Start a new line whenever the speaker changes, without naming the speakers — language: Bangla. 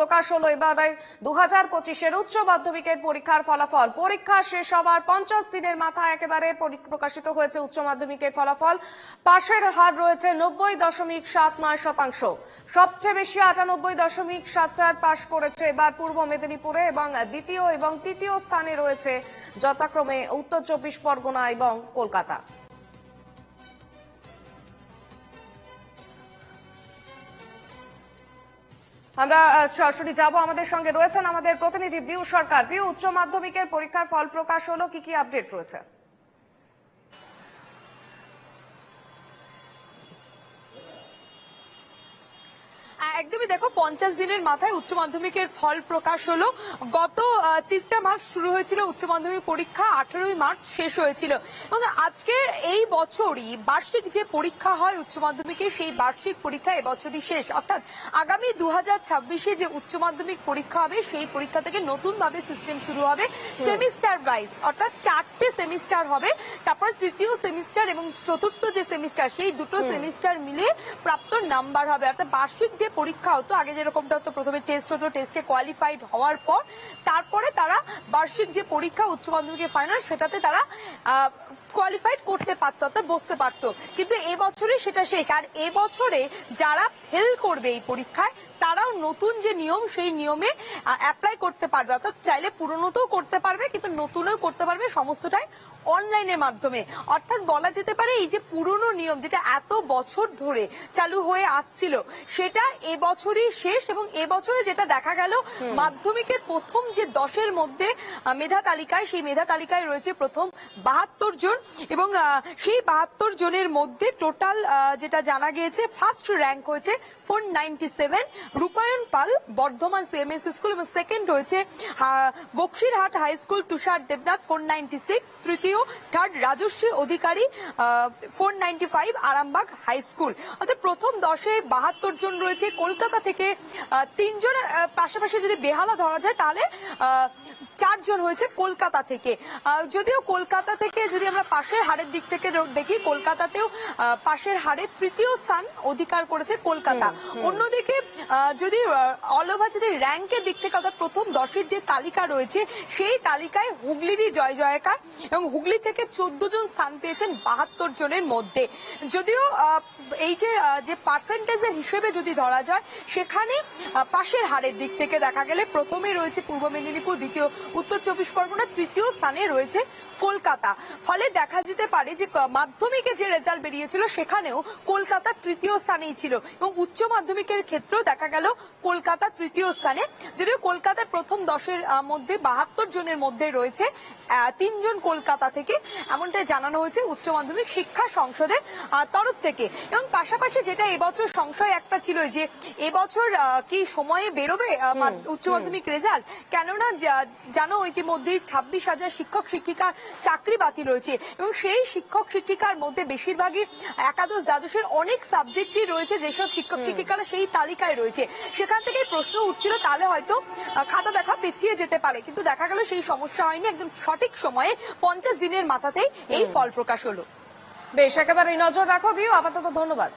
প্রকাশ হলো এবারে দু হাজার পঁচিশের উচ্চ মাধ্যমিকের পরীক্ষার ফলাফল। পরীক্ষা শেষ হওয়ার পঞ্চাশ দিনের মাথায় একেবারে প্রকাশিত হয়েছে উচ্চ মাধ্যমিকের ফলাফল। পাশের হার রয়েছে নব্বই দশমিক সাত নয় শতাংশ। সবচেয়ে বেশি আটানব্বই দশমিক সাত চার পাশ করেছে এবার পূর্ব মেদিনীপুরে এবং দ্বিতীয় এবং তৃতীয় স্থানে রয়েছে যথাক্রমে উত্তর চব্বিশ পরগনা এবং কলকাতা। আমরা সরাসরি যাব আমাদের সঙ্গে। রয়েছেন আমাদের প্রতিনিধি বিউ সরকার। বিউ, উচ্চ মাধ্যমিকের পরীক্ষার ফল প্রকাশ হলো। কি কি আপডেট রয়েছে?
একদমই দেখো পঞ্চাশ দিনের মাথায় উচ্চ মাধ্যমিকের ফল প্রকাশ হলো। গত তিরিশটা মার্চ শুরু হয়েছিল উচ্চ মাধ্যমিক পরীক্ষা আঠারোই মার্চ শেষ হয়েছিল। এবং আজকে এই বছরই বার্ষিক যে পরীক্ষা হয় উচ্চ মাধ্যমিকের সেই বার্ষিক পরীক্ষা এবছরই শেষ। অর্থাৎ আগামী দু হাজার ছাব্বিশে যে উচ্চ মাধ্যমিক পরীক্ষা হবে সেই পরীক্ষা থেকে নতুন ভাবে সিস্টেম শুরু হবে। সেমিস্টার ওয়াইজ অর্থাৎ চারটে সেমিস্টার হবে। তারপর তৃতীয় সেমিস্টার এবং চতুর্থ যে সেমিস্টার সেই দুটো সেমিস্টার মিলে প্রাপ্ত নাম্বার হবে। অর্থাৎ বার্ষিক যে পরীক্ষা হতো, আগে যেরকমটা হতো, প্রথমে টেস্ট হতো টেস্টে কোয়ালিফাইড হওয়ার পর তারপরে তারা বার্ষিক যে পরীক্ষা, উচ্চ মাধ্যমিকের ফাইনাল সেটাতে তারা কোয়ালিফাইড করতে পারতো, অর্থাৎ বসতে পারতো। কিন্তু এবছরে সেটা শেষ। আর এবছরে যারা ফেল করবে এই পরীক্ষায়, তারাও নতুন যে নিয়ম, সেই নিয়মে অ্যাপ্লাই করতে পারবে। অর্থাৎ চাইলে পুরনোতেও করতে পারবে, কিন্তু নতুনও করতে পারবে সমস্তটাই অনলাইনের মাধ্যমে। অর্থাৎ বলা যেতে পারে, এই যে পুরনো নিয়ম, যেটা এত বছর ধরে চালু হয়ে আসছিল, সেটা এবছরই শেষ এবং এবছরে যেটা দেখা গেল মাধ্যমিকের প্রথম যে দশের মধ্যে মেধা তালিকায় সেই মেধা তালিকায় রয়েছে প্রথম বাহাত্তর জন এবং সেই বাহাত্তর জনের মধ্যে টোটাল যেটা জানা গিয়েছে ফার্স্ট র্যাঙ্ক হয়েছে four ninety seven Rupayan Pal Bardhaman CMS school এবং সেকেন্ড হয়েছে Baksirhat high school Tushar Debnath four ninety six তৃতীয় third Rajashree Adhikari four ninety five Arambagh high school অর্থাৎ প্রথম দশে বাহাত্তর জন রয়েছে কলকাতা থেকে আহ, তিনজন পাশাপাশি যদি বেহালা ধরা যায় তাহলে আহ, চারজন হয়েছে কলকাতা থেকে। যদিও কলকাতা থেকে যদি আমরা পাশের হারের দিক থেকে দেখি কলকাতাতেও পাশের হারে তৃতীয় স্থান অধিকার করেছে কলকাতা। অন্যদিকে যদি অল ওভার যদি র্যাঙ্কের দিক থেকে অর্থাৎ প্রথম দশের যে তালিকা রয়েছে সেই তালিকায় হুগলিরই জয় জয়কার এবং হুগলি থেকে চোদ্দ জন স্থান পেয়েছেন বাহাত্তর জনের মধ্যে। যদিও আহ, এই যে যে পার্সেন্টেজের হিসেবে যদি ধরা যায় সেখানে পাশের হারের দিক থেকে দেখা গেলে প্রথমে রয়েছে পূর্ব মেদিনীপুর, দ্বিতীয় উত্তর চব্বিশ পরগনা, তৃতীয় স্থানে রয়েছে কলকাতা। ফলে দেখা যেতে পারে যে মাধ্যমিকে যে রেজাল্ট বেরিয়েছিল, সেখানেও কলকাতা তৃতীয় স্থানেই ছিল এবং উচ্চ মাধ্যমিকের ক্ষেত্রেও দেখা গেল কলকাতা তৃতীয় স্থানে। যদিও কলকাতার প্রথম দশের মধ্যে বাহাত্তর জনের মধ্যে রয়েছে তিনজন কলকাতা থেকে। এমনটাই জানানো হয়েছে উচ্চ মাধ্যমিক শিক্ষা সংসদের তরফ থেকে। এবং পাশাপাশি যেটা এবছর সংশয় একটা ছিল যে এবছর কি সময়ে বেরোবে উচ্চ মাধ্যমিক রেজাল্ট? কেননা জানো ইতিমধ্যেই ছাব্বিশ হাজার শিক্ষক শিক্ষিকার চাকরি বাতিল রয়েছে এবং সেই শিক্ষক শিক্ষিকার মধ্যে বেশিরভাগই একাদশ দ্বাদশের অনেক সাবজেক্টই রয়েছে যেসব শিক্ষক শিক্ষিকারা সেই তালিকায় রয়েছে। সেখান থেকে প্রশ্ন উঠছিল তাহলে হয়তো খাতা দেখা পিছিয়ে যেতে পারে। কিন্তু দেখা গেল সেই সমস্যা হয়নি। একদম সঠিক সময়ে পঞ্চাশ দিনের মাথাতেই এই ফল প্রকাশ হলো।
বেশ একেবারে নজর রাখো বিউ আপাতত ধন্যবাদ।